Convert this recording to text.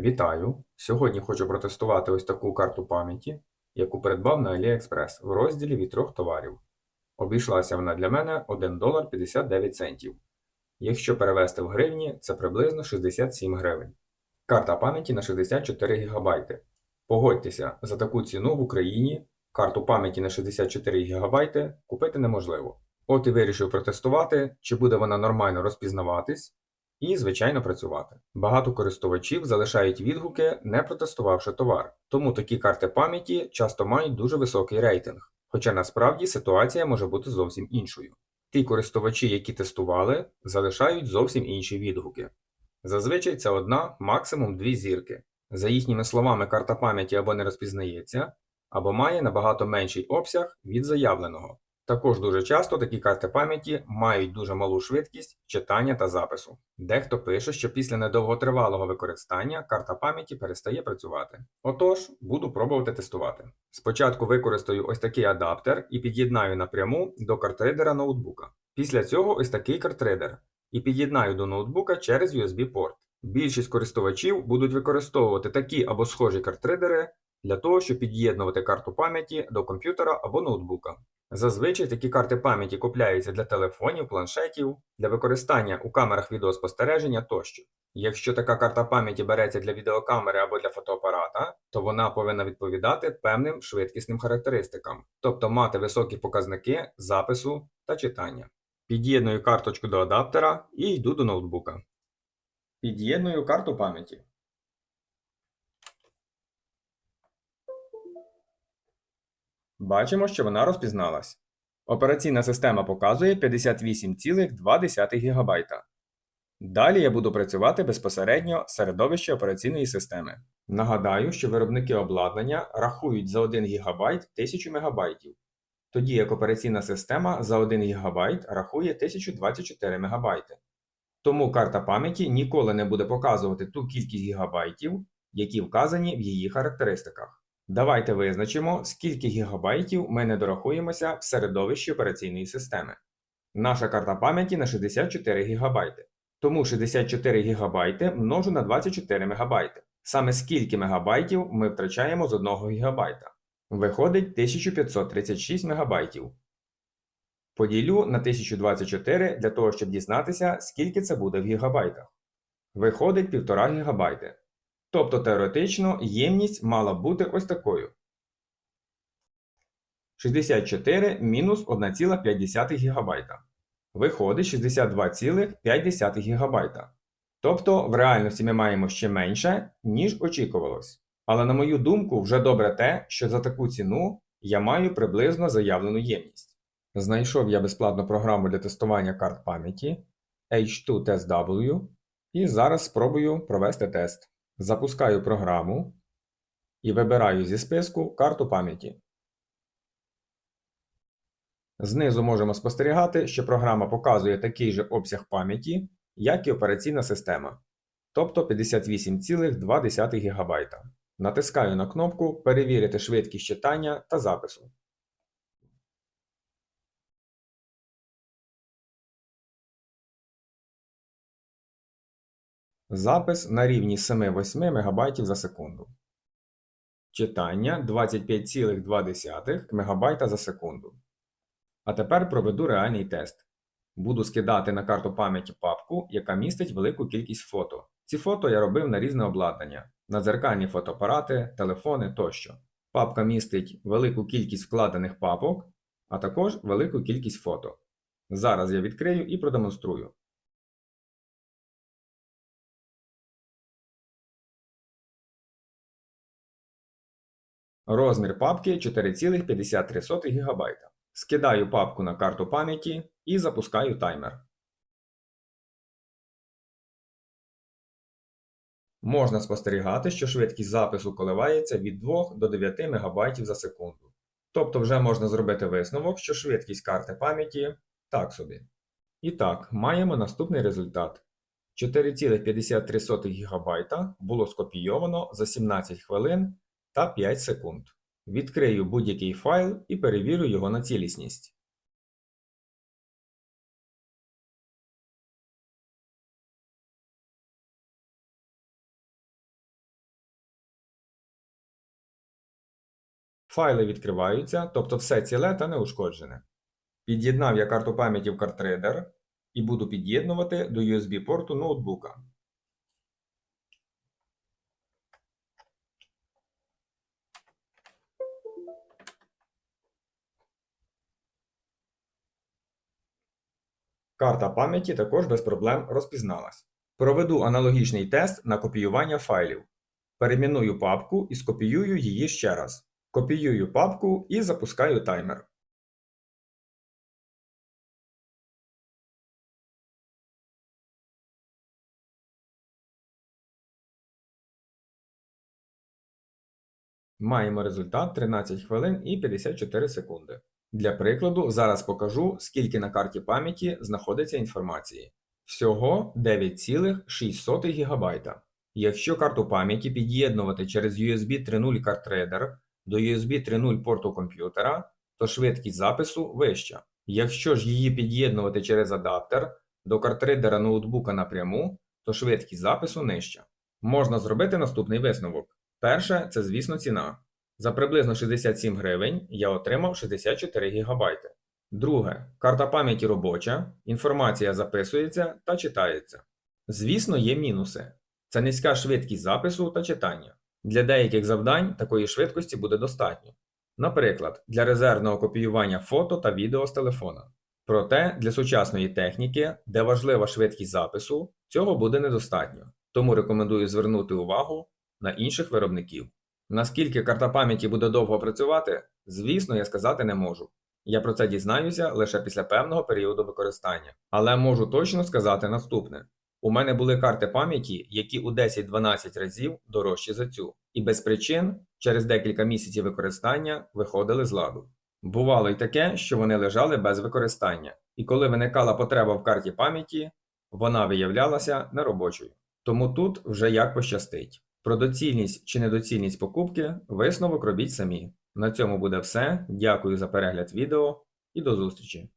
Вітаю! Сьогодні хочу протестувати ось таку карту пам'яті, яку придбав на AliExpress в розділі від трьох товарів. Обійшлася вона для мене 1 долар 59 центів. Якщо перевести в гривні, це приблизно 67 гривень. Карта пам'яті на 64 ГБ. Погодьтеся, за таку ціну в Україні карту пам'яті на 64 ГБ купити неможливо. От і вирішив протестувати, чи буде вона нормально розпізнаватись і, звичайно, працювати. Багато користувачів залишають відгуки, не протестувавши товар, тому такі карти пам'яті часто мають дуже високий рейтинг, хоча насправді ситуація може бути зовсім іншою. Ті користувачі, які тестували, залишають зовсім інші відгуки. Зазвичай це одна, максимум дві зірки. За їхніми словами, карта пам'яті або не розпізнається, або має набагато менший обсяг від заявленого. Також дуже часто такі карти пам'яті мають дуже малу швидкість читання та запису. Дехто пише, що після недовготривалого використання карта пам'яті перестає працювати. Отож, буду пробувати тестувати. Спочатку використаю ось такий адаптер і під'єднаю напряму до картридера ноутбука. Після цього ось такий картридер і під'єднаю до ноутбука через USB-порт. Більшість користувачів будуть використовувати такі або схожі картридери для того, щоб під'єднувати карту пам'яті до комп'ютера або ноутбука. Зазвичай такі карти пам'яті купляються для телефонів, планшетів, для використання у камерах відеоспостереження тощо. Якщо така карта пам'яті береться для відеокамери або для фотоапарата, то вона повинна відповідати певним швидкісним характеристикам, тобто мати високі показники запису та читання. Під'єдную карточку до адаптера і йду до ноутбука. Під'єдную карту пам'яті. Бачимо, що вона розпізналась. Операційна система показує 58,2 ГБ. Далі я буду працювати безпосередньо з середовища операційної системи. Нагадаю, що виробники обладнання рахують за 1 ГБ 1000 МБ, тоді як операційна система за 1 ГБ рахує 1024 МБ. Тому карта пам'яті ніколи не буде показувати ту кількість гігабайтів, які вказані в її характеристиках. Давайте визначимо, скільки гігабайтів ми не дорахуємося в середовищі операційної системи. Наша карта пам'яті на 64 ГБ. Тому 64 ГБ множу на 24 МБ. Саме скільки мегабайтів ми втрачаємо з 1 ГБ. Виходить 1536 МБ. Поділю на 1024 для того, щоб дізнатися, скільки це буде в гігабайтах. Виходить 1,5 ГБ. Тобто теоретично ємність мала бути ось такою. 64 мінус 1,5 ГБ. Виходить 62,5 ГБ. Тобто в реальності ми маємо ще менше, ніж очікувалось. Але на мою думку, вже добре те, що за таку ціну я маю приблизно заявлену ємність. Знайшов я безплатну програму для тестування карт пам'яті H2TestW і зараз спробую провести тест. Запускаю програму і вибираю зі списку карту пам'яті. Знизу можемо спостерігати, що програма показує такий же обсяг пам'яті, як і операційна система, тобто 58,2 ГБ. Натискаю на кнопку Перевірити швидкість читання та запису. Запис на рівні 7-8 МБ за секунду. Читання 25,2 МБ за секунду. А тепер проведу реальний тест. Буду скидати на карту пам'яті папку, яка містить велику кількість фото. Ці фото я робив на різне обладнання, на дзеркальні фотоапарати, телефони тощо. Папка містить велику кількість вкладених папок, а також велику кількість фото. Зараз я відкрию і продемонструю. Розмір папки 4,53 ГБ. Скидаю папку на карту пам'яті і запускаю таймер. Можна спостерігати, що швидкість запису коливається від 2 до 9 МБ за секунду. Тобто вже можна зробити висновок, що швидкість карти пам'яті так собі. І так, маємо наступний результат. 4,53 ГБ було скопійовано за 17 хвилин та 5 секунд. Відкрию будь-який файл і перевірю його на цілісність. Файли відкриваються, тобто все ціле та неушкоджене. Під'єднав я карту пам'яті в картрейдер і буду під'єднувати до USB-порту ноутбука. Карта пам'яті також без проблем розпізналась. Проведу аналогічний тест на копіювання файлів. Перейменую папку і скопіюю її ще раз. Копіюю папку і запускаю таймер. Маємо результат 13 хвилин і 54 секунди. Для прикладу, зараз покажу, скільки на карті пам'яті знаходиться інформації. Всього 9,6 ГБ. Якщо карту пам'яті під'єднувати через USB 3.0 картридер до USB 3.0 порту комп'ютера, то швидкість запису вища. Якщо ж її під'єднувати через адаптер до картридера ноутбука напряму, то швидкість запису нижча. Можна зробити наступний висновок. Перше, це, звісно, ціна. За приблизно 67 гривень я отримав 64 ГБ. Друге, карта пам'яті робоча, інформація записується та читається. Звісно, є мінуси. Це низька швидкість запису та читання. Для деяких завдань такої швидкості буде достатньо. Наприклад, для резервного копіювання фото та відео з телефона. Проте для сучасної техніки, де важлива швидкість запису, цього буде недостатньо. Тому рекомендую звернути увагу на інших виробників. Наскільки карта пам'яті буде довго працювати, звісно, я сказати не можу. Я про це дізнаюся лише після певного періоду використання. Але можу точно сказати наступне: у мене були карти пам'яті, які у 10-12 разів дорожчі за цю, і без причин через декілька місяців використання виходили з ладу. Бувало й таке, що вони лежали без використання, і коли виникала потреба в карті пам'яті, вона виявлялася неробочою. Тому тут вже як пощастить. Про доцільність чи недоцільність покупки висновок робіть самі. На цьому буде все. Дякую за перегляд відео і до зустрічі!